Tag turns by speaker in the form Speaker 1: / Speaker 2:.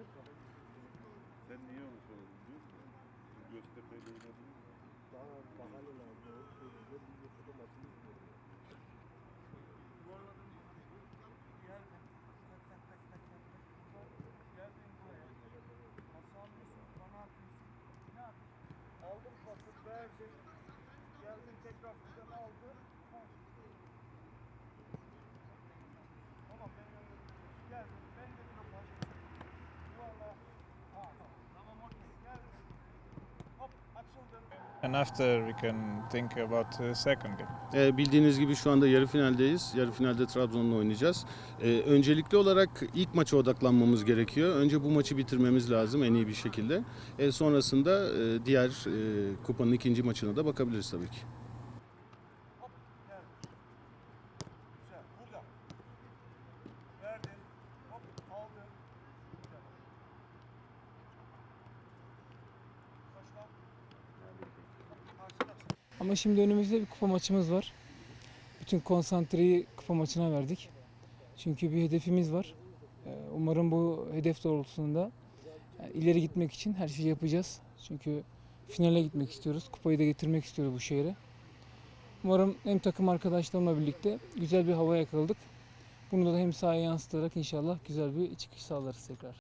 Speaker 1: Ben niye onu söyledim biliyor musun? Çünkü Göztepe'yle oynadınız ya.
Speaker 2: Daha bakalım abi doğru söylüyor. Bir yoksa maçını izliyorum.
Speaker 3: Geldin. Tak tak tak tak tak. Geldin buraya. Pası alıyorsun. Bana atıyorsun. Ne yapıyorsun? Aldın pası verdin. Geldin tekrar buradan aldın.
Speaker 4: And after we can think about the second game.
Speaker 5: Ee, bildiğiniz gibi şu anda yarı finaldeyiz. Yarı finalde Trabzon'la oynayacağız. Ee, öncelikli olarak ilk maça odaklanmamız gerekiyor. Önce bu maçı bitirmemiz lazım en iyi bir şekilde. Ee, sonrasında e, diğer e, kupanın ikinci maçına da bakabiliriz tabii ki.
Speaker 6: Ama şimdi önümüzde bir kupa maçımız var. Bütün konsantreyi kupa maçına verdik. Çünkü bir hedefimiz var. Ee, Umarım bu hedef doğrultusunda yani ileri gitmek için her şeyi yapacağız. Çünkü finale gitmek istiyoruz. Kupayı da getirmek istiyoruz bu şehre. Umarım hem takım arkadaşlarımla birlikte güzel bir hava yakaladık. Bunu da hem sahaya yansıtarak inşallah güzel bir çıkış sağlarız tekrar.